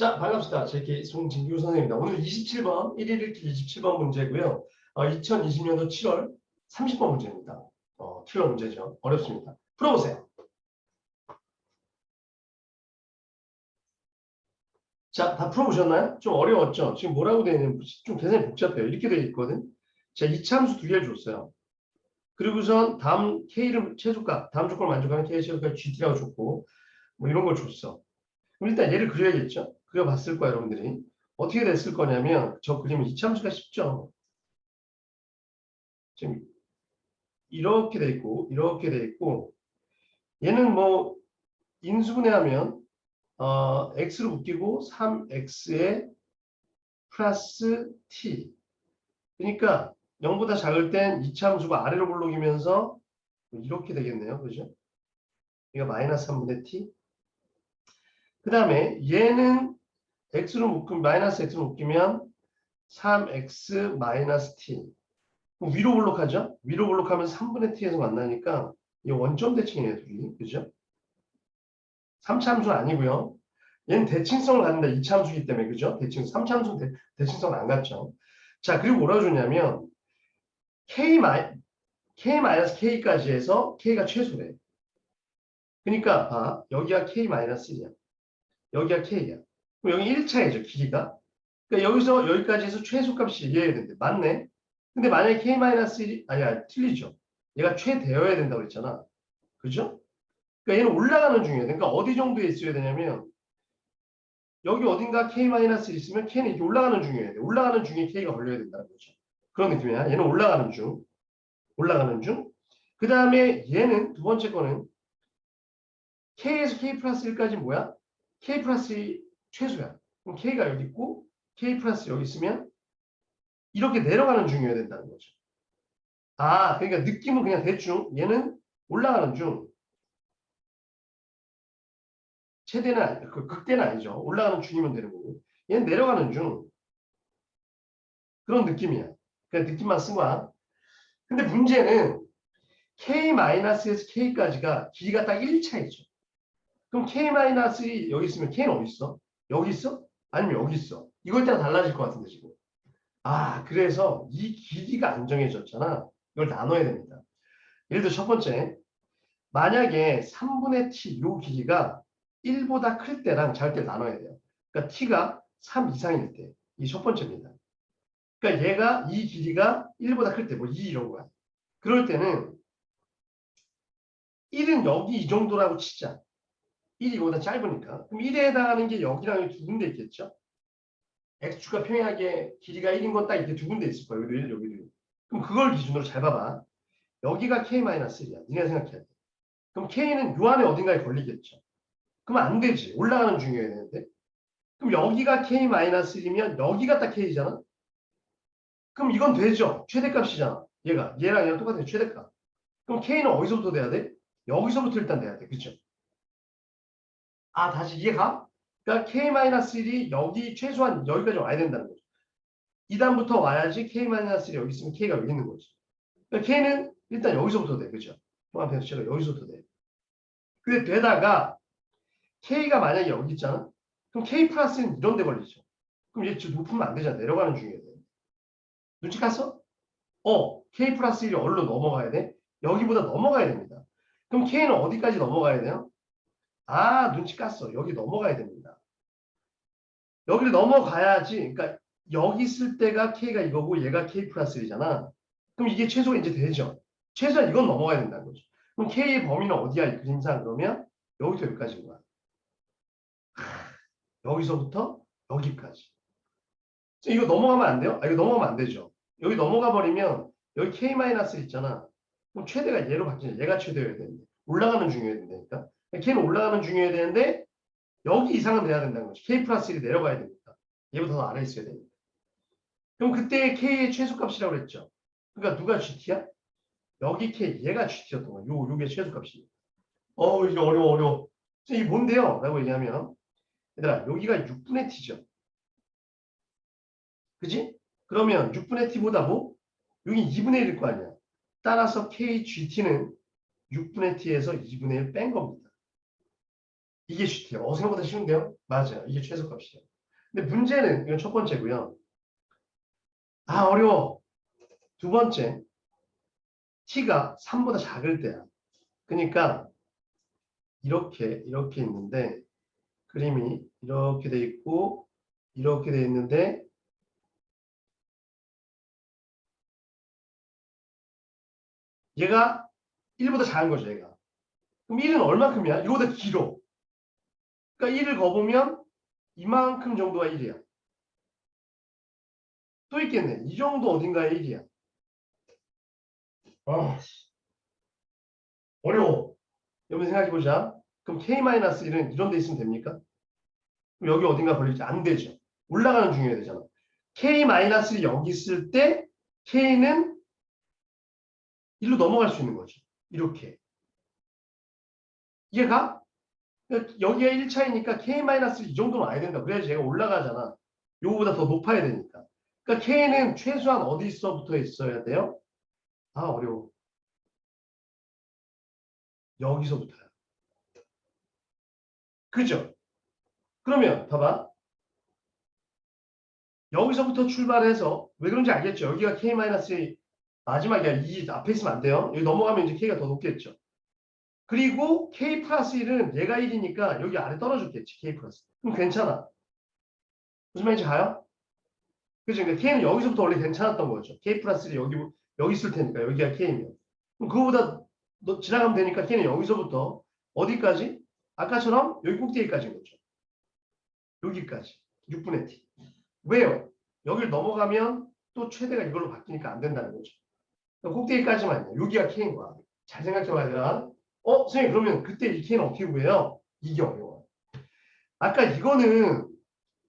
자, 반갑습니다. 제게 송진규 선생님입니다. 오늘 27번, 1일 읽기 27번 문제고요. 어, 2020년도 7월 30번 문제입니다. 어, 킬러 문제죠. 어렵습니다. 풀어보세요. 자, 다 풀어보셨나요? 좀 어려웠죠? 지금 뭐라고 되어 있는지 좀 계산이 복잡해요. 이렇게 되어 있거든. 제가 이차함수 두 개를 줬어요. 그리고선 다음 K를 최소값, 다음 조건을 만족하는 K의 최소값 GT라고 줬고, 뭐 이런 걸 줬어. 일단 얘를 그려야겠죠? 그려봤을 거야, 여러분들이. 어떻게 됐을 거냐면, 저 그림은 이차함수가 쉽죠? 지금 이렇게 돼 있고, 이렇게 돼 있고, 얘는 뭐, 인수분해하면, 어, x로 묶이고 3x에 플러스 t. 그러니까 0보다 작을 땐 이차함수가 아래로 볼록이면서 이렇게 되겠네요. 그죠? 이거 마이너스 3분의 t. 그 다음에 얘는 x로 묶으면 마이너스 x로 묶이면 3x 마이너스 t. 위로 볼록하죠? 위로 볼록하면 3분의 t에서 만나니까 이 원점 대칭이에요, 둘이. 그죠? 3차함수는 아니고요. 얘는 대칭성을 갖는다. 2차함수이기 때문에 그죠? 대칭 3차함수 대, 대칭성은 안 갖죠. 자, 그리고 뭐라고 줬냐면 k 마이 k 마이너스 k까지 해서 k가 최소래. 그러니까 봐. 여기가 k 마이너스 1이야. 여기가 k야. 여기 1차이죠, 길이가. 그러니까 여기서 여기까지 해서 최소값이 이해해야 되는데 맞네. 근데 만약에 k 마이너스 1이 아니야, 틀리죠. 얘가 최대여야 된다고 그랬잖아. 그죠? 그러니까 얘는 올라가는 중이에요. 그러니까 어디 정도에 있어야 되냐면 여기 어딘가 k-1 있으면 k는 이렇게 올라가는 중이어야 돼. 올라가는 중에 k가 걸려야 된다는 거죠. 그런 느낌이야. 얘는 올라가는 중. 올라가는 중. 그 다음에 얘는 두 번째 거는 k에서 k 플러스 1까지 뭐야? k 플러스 1 최소야. 그럼 k가 여기 있고 k 플러스 여기 있으면 이렇게 내려가는 중이어야 된다는 거죠. 아, 그러니까 느낌은 그냥 대충 얘는 올라가는 중. 최대는 아니, 그 극대는 아니죠. 올라가는 중이면 되는 거고. 얘는 내려가는 중. 그런 느낌이야. 그냥 느낌만 쓴 거야. 근데 문제는 k-에서 k까지가 길이가 딱 1차이죠. 그럼 k-이 여기 있으면 k는 어디 있어? 여기 있어? 아니면 여기 있어? 이걸 따라 달라질 것 같은데 지금. 아, 그래서 이 길이가 안 정해졌잖아. 이걸 나눠야 됩니다. 예를 들어 첫 번째. 만약에 3분의 t 요 길이가 1보다 클 때랑 작을 때 나눠야 돼요. 그러니까 t가 3 이상일 때. 이 첫 번째입니다. 그러니까 얘가 이 길이가 1보다 클 때, 뭐 2 이런 거야. 그럴 때는 1은 여기 이 정도라고 치자. 1이 이거보다 짧으니까. 그럼 1에 해당하는 게 여기랑 여기 두 군데 있겠죠? x축과 평행하게 길이가 1인 건 딱 이렇게 두 군데 있을 거예요. 여기도 1, 여기도 1. 그럼 그걸 기준으로 잘 봐봐. 여기가 k-1이야. 니가 생각해야 돼. 그럼 k는 요 안에 어딘가에 걸리겠죠. 그럼 안 되지. 올라가는 중이어야 되는데. 그럼 여기가 k-1이면 여기가 딱 k잖아. 그럼 이건 되죠. 최대값이잖아. 얘가. 얘랑 얘랑 똑같은 최대값. 그럼 k는 어디서부터 돼야 돼? 여기서부터 일단 돼야 돼. 그쵸? 아, 다시 이해가? 그러니까 k-1이 여기 최소한 여기까지 와야 된다는 거죠. 2단부터 와야지 k-1이 여기 있으면 k가 여기 있는 거지. 그러니까 k는 일단 여기서부터 돼. 그죠? 통합해서 제가 여기서부터 돼. 근데 되다가 K가 만약에 여기 있잖아? 그럼 K 플러스는 이런 데 걸리죠. 그럼 얘 지금 높으면 안 되잖아. 내려가는 중이어야 돼. 눈치 깠어? 어, K 플러스 1이 어디로 넘어가야 돼? 여기보다 넘어가야 됩니다. 그럼 K는 어디까지 넘어가야 돼요? 아, 눈치 깠어. 여기 넘어가야 됩니다. 여기를 넘어가야지. 그러니까 여기 있을 때가 K가 이거고 얘가 K 플러스 1이잖아. 그럼 이게 최소가 이제 되죠. 최소한 이건 넘어가야 된다는 거죠. 그럼 K의 범위는 어디야? 이 그림상 그러면 여기부터 여기까지인 거야. 여기서부터 여기까지. 이거 넘어가면 안 돼요? 아, 이거 넘어가면 안 되죠. 여기 넘어가 버리면 여기 k 마이너스 있잖아. 그럼 최대가 얘로 바뀌냐? 얘가 최대여야 되는데 올라가는 중이어야 된다니까. K는 올라가는 중이어야 되는데 여기 이상은 돼야 된다는 거죠. k 플러스 1이 내려가야 됩니다. 얘보다 더 아래 있어야 됩니다. 그럼 그때 k의 최소값이라고 그랬죠. 그러니까 누가 gt야? 여기 k 얘가 gt였던 거야. 요 요게 최소값이. 어 이게 어려워 어려워. 이게 뭔데요? 라고 얘기하면 얘들아 여기가 6분의 t죠. 그지? 그러면 6분의 t보다 뭐? 여기 2분의 1일 거 아니야. 따라서 kgt는 6분의 t에서 2분의 1 뺀 겁니다. 이게 GT예요. 어, 생각보다 쉬운데요? 맞아요. 이게 최소값이에요. 근데 문제는 이건 첫 번째고요. 아 어려워. 두 번째 t가 3보다 작을 때야. 그러니까 이렇게 이렇게 있는데 그림이 이렇게 돼 있고 이렇게 돼 있는데 얘가 1보다 작은 거죠, 얘가. 그럼 1은 얼마큼이야? 이거보다 길어. 그러니까 1을 거보면 이만큼 정도가 1이야. 또 있겠네. 이 정도 어딘가에 1이야. 아, 어려워. 여러분 생각해보자. 그럼 K-1은 이런 데 있으면 됩니까? 그럼 여기 어딘가 걸릴지 안 되죠. 올라가는 중요해야 되잖아. K-를 여기 있을 때 K는 1로 넘어갈 수 있는 거죠. 이렇게. 이해가? 여기가 1차이니까 K-이 정도는 와야 된다. 그래야지 얘가 올라가잖아. 요거보다 더 높아야 되니까. 그러니까 K는 최소한 어디 있어부터 있어야 돼요? 아 어려워. 여기서부터야. 그죠? 그러면 봐봐. 여기서부터 출발해서 왜 그런지 알겠죠? 여기가 K-의 마지막이야. 이 앞에 있으면 안 돼요. 여기 넘어가면 이제 K가 더 높겠죠. 그리고 K 플러스 1은 얘가 1이니까 여기 아래 떨어졌겠지. K 플러스. 그럼 괜찮아. 무슨 말인지 가요? 그죠? 그러니까 K는 여기서부터 원래 괜찮았던 거죠. K 플러스 1이 여기, 여기 있을 테니까 여기가 K면. 그럼 그거보다 너 지나가면 되니까 K는 여기서부터 어디까지? 아까처럼 여기 꼭대기까지인 거죠. 여기까지. 6분의 T. 왜요? 여기를 넘어가면 또 최대가 이걸로 바뀌니까 안 된다는 거죠. 꼭대기까지만요. 여기가 K인 거야. 잘 생각해봐야 어? 선생님 그러면 그때 이 K는 어떻게 구해요? 이게 어려워. 아까 이거는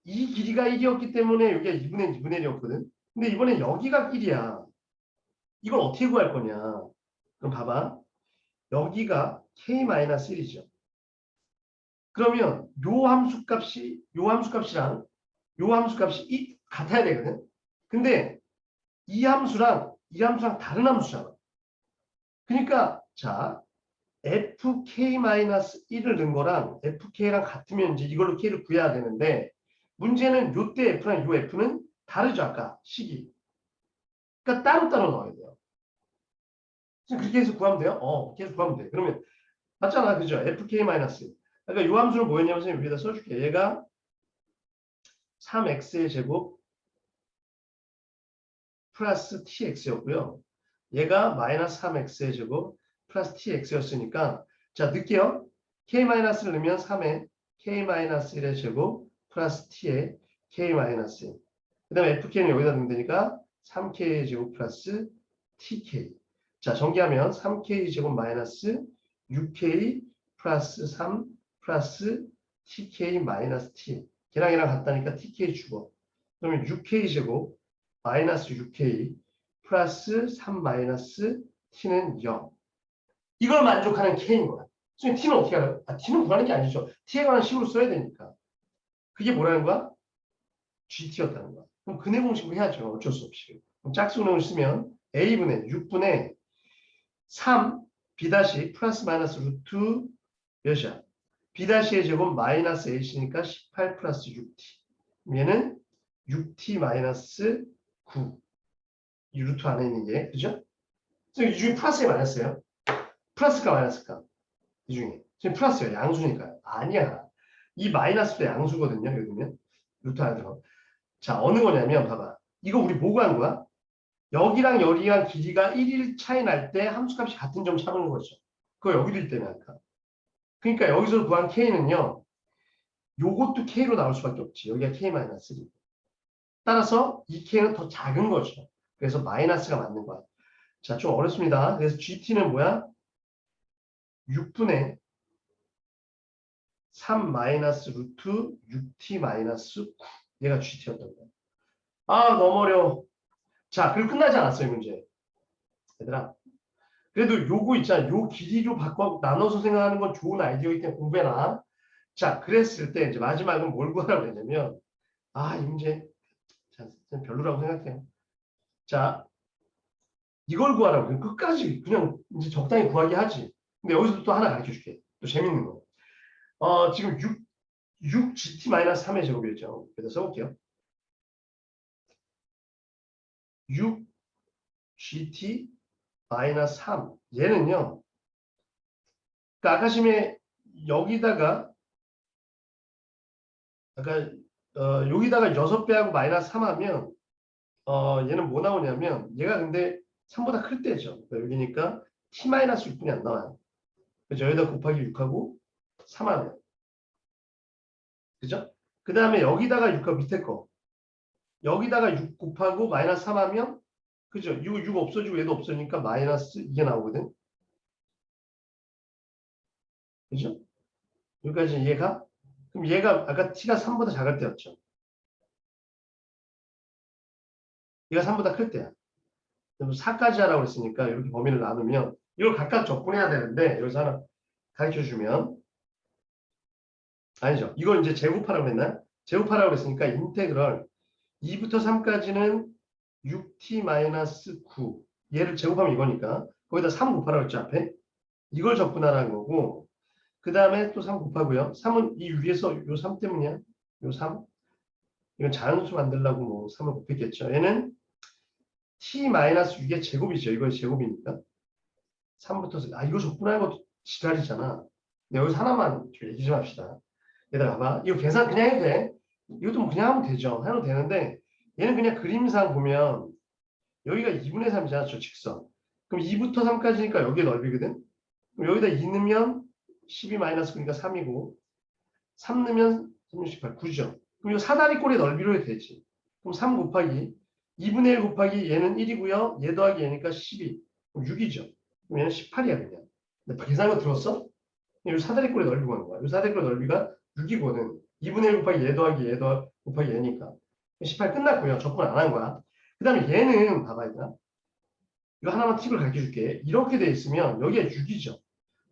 이 길이가 1이었기 때문에 여기가 2분의 2분의 1이었거든. 근데 이번엔 여기가 1이야. 이걸 어떻게 구할 거냐? 그럼 봐봐. 여기가 K-1이죠. 그러면 요 함수값이 요 함수값이랑 요 함수값이 이, 같아야 되거든. 근데 이 함수랑 이 함수랑 다른 함수잖아. 그러니까 자 fk-1을 넣은 거랑 fk랑 같으면 이제 이걸로 k를 구해야 되는데 문제는 요때 f랑 요 f는 다르죠 아까 식이. 그러니까 따로따로 넣어야 돼요. 지금 그렇게 해서 구하면 돼요? 어, 해서 구하면 돼. 그러면 맞잖아, 그죠? fk-. 그러니까 요 함수를 뭐였냐면 선생님 위에다 써줄게. 얘가 3x의 제곱 플러스 tx였고요. 얘가 마이너스 3x의 제곱 플러스 tx였으니까 자 넣을게요. k-를 넣으면 3에 k-1의 제곱 플러스 t에 k-1 그 다음에 fk는 여기다 넣으면 되니까 3k 제곱 플러스 tk. 자 정리하면 3k 제곱 마이너스 6k 플러스 3 플러스 tk 마이너스 t. 걔랑 얘랑 같다니까 tk 주고 그러면 6k 제곱 마이너스 6k 플러스 3 마이너스 t는 0 이걸 만족하는 k인 거야. 선생님 t는 어떻게 알아요? 아, t는 구하는 게 아니죠. t에 관한 식으로 써야 되니까. 그게 뭐라는 거야? gt였다는 거야. 그럼 근해 공식을 해야죠. 어쩔 수 없이. 그럼 짝수능을 쓰면 a분의 6분의 3 b 다시 플러스 마이너스 루트 몇이야? b 다시의 제곱 마이너스 h니까 18 플러스 6t. 얘는 6t 마이너스 9. 이 루트 안에 있는 게 그죠? 이 중에 플러스에 마이너스예요. 플러스가 마이너스가 이 중에 지금 플러스예요. 양수니까요. 아니야. 이 마이너스도 양수거든요. 여기면 루트 안에서. 자 어느 거냐면 봐봐. 이거 우리 뭐 구한 거야? 여기랑 여기랑 길이가 1일 차이 날 때 함수값이 같은 점 찾는 거죠. 그거 여기도 있다며 아까. 그러니까 여기서 구한 k는요. 요것도 k로 나올 수밖에 없지. 여기가 k-3. 따라서 이 k는 더 작은 거죠. 그래서 마이너스가 맞는 거야. 자, 좀 어렵습니다. 그래서 gt는 뭐야? 6분의 3 마이너스 루트 6t 마이너스 9. 얘가 gt였던 거야. 아, 너무 어려워. 자, 그리고 끝나지 않았어요, 이 문제. 얘들아. 그래도 요거 있잖아. 요 길이로 바꿔 나눠서 생각하는 건 좋은 아이디어이기 때문에 공부해라. 자, 그랬을 때 이제 마지막은 뭘 구하라고 했냐면 아, 이 문제 자, 별로라고 생각해요. 자, 이걸 구하라고. 끝까지 그냥 이제 적당히 구하게 하지. 근데 여기서 또 하나 가르쳐 줄게. 또 재밌는 거. 어, 지금 6, 6gt-3의 제곱이었죠. 그래서 써볼게요. 6gt-3 얘는요. 그러니까 아까 심에 여기다가 아까 어, 여기다가 6배하고 마이너스 3 하면 어, 얘는 뭐 나오냐면 얘가 근데 3보다 클 때죠. 그러니까 여기니까 t-6분이 안 나와요. 그죠? 여기다 곱하기 6하고 3 하면 그죠? 그 다음에 여기다가 6하고 밑에 거 여기다가 6 곱하고 마이너스 3 하면 그죠? 6, 6 없어지고 얘도 없어지니까 마이너스 이게 나오거든. 그죠? 여기까지 얘가 그럼 얘가 아까 t가 3보다 작을 때였죠. 얘가 3보다 클 때야. 그럼 4까지 하라고 했으니까 이렇게 범위를 나누면 이걸 각각 적분해야 되는데 여기서 하나 가르쳐 주면. 아니죠. 이걸 이제 제곱하라고 했나? 제곱하라고 했으니까 인테그럴 2부터 3까지는 6t-9 얘를 제곱하면 이거니까. 거기다 3 곱하라고 했죠 앞에. 이걸 적분하라는 거고. 그 다음에 또 3 곱하고요. 3은 이 위에서 요 3 때문이야. 요 3 이건 자연수 만들려고 뭐 3을 곱했겠죠. 얘는 t-6의 제곱이죠. 이거 제곱이니까 3부터 아 이거 적분하는 것도 지랄이잖아. 근데 여기서 하나만 좀 얘기 좀 합시다. 얘들아 봐봐 이거 계산 그냥 해도 돼. 이것도 뭐 그냥 하면 되죠. 해도 되는데 얘는 그냥 그림상 보면 여기가 2분의 3이잖아 저 직선. 그럼 2부터 3까지니까 여기에 넓이거든? 그럼 여기다 2 넣으면 12 마이너스 그러니까 3이고 3 넣으면 38 9죠? 그럼 이 사다리꼴의 넓이로 해도 되지. 그럼 3 곱하기 2분의 1 곱하기 얘는 1이고요. 얘 더하기 얘니까 12 그럼 6이죠 얘는 18이야 그냥 근데 계산한 거 들었어? 이 사다리꼴의 넓이 구하는 거야 이 사다리꼴 넓이가 6이거든 2분의 1 곱하기 얘 더하기 얘 더하기 곱하기 얘니까 18 끝났고요. 적분 안한 거야. 그 다음에 얘는 봐봐 얘들아. 이거 하나만 팁을 가르쳐 줄게. 이렇게 돼 있으면 여기가 6이죠.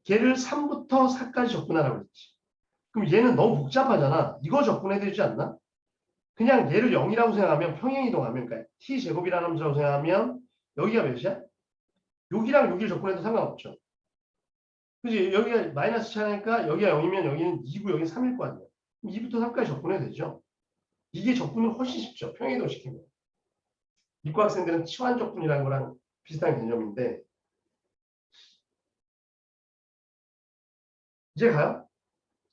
걔를 3부터 4까지 적분하라고 했지. 그럼 얘는 너무 복잡하잖아. 이거 적분해야 되지 않나? 그냥 얘를 0이라고 생각하면 평행이동하면 그러니까 t제곱이라는 함수라고 생각하면 여기가 몇이야? 6이랑 6을 적분해도 상관없죠. 그지 여기가 마이너스 차니까 여기가 0이면 여기는 2고 여기는 3일 거 아니야. 2부터 3까지 적분해도 되죠. 이게 적분은 훨씬 쉽죠. 평행이동 시키면. 이과 학생들은 치환 적분이라는 거랑 비슷한 개념인데 이제 가요?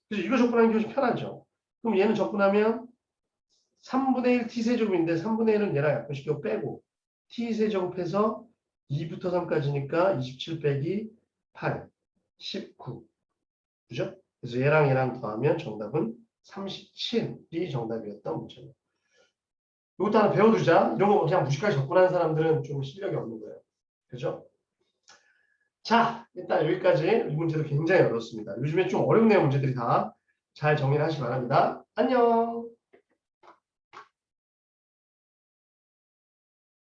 그래서 이거 적분하는 게 훨씬 편하죠. 그럼 얘는 적분하면 3분의 1 t세제곱인데 3분의 1은 얘랑 약분시키고 빼고 t세제곱해서 2부터 3까지니까 27 빼기 8, 19 그죠? 그래서 얘랑 얘랑 더하면 정답은 37이 정답이었던 문제입니다. 이것도 하나 배워두자. 이런 거 그냥 무식하게 접근하는 사람들은 좀 실력이 없는 거예요. 그죠? 자, 일단 여기까지 이 문제도 굉장히 어렵습니다. 요즘에 좀 어렵네요, 문제들이 다. 잘 정리를 하시기 바랍니다. 안녕!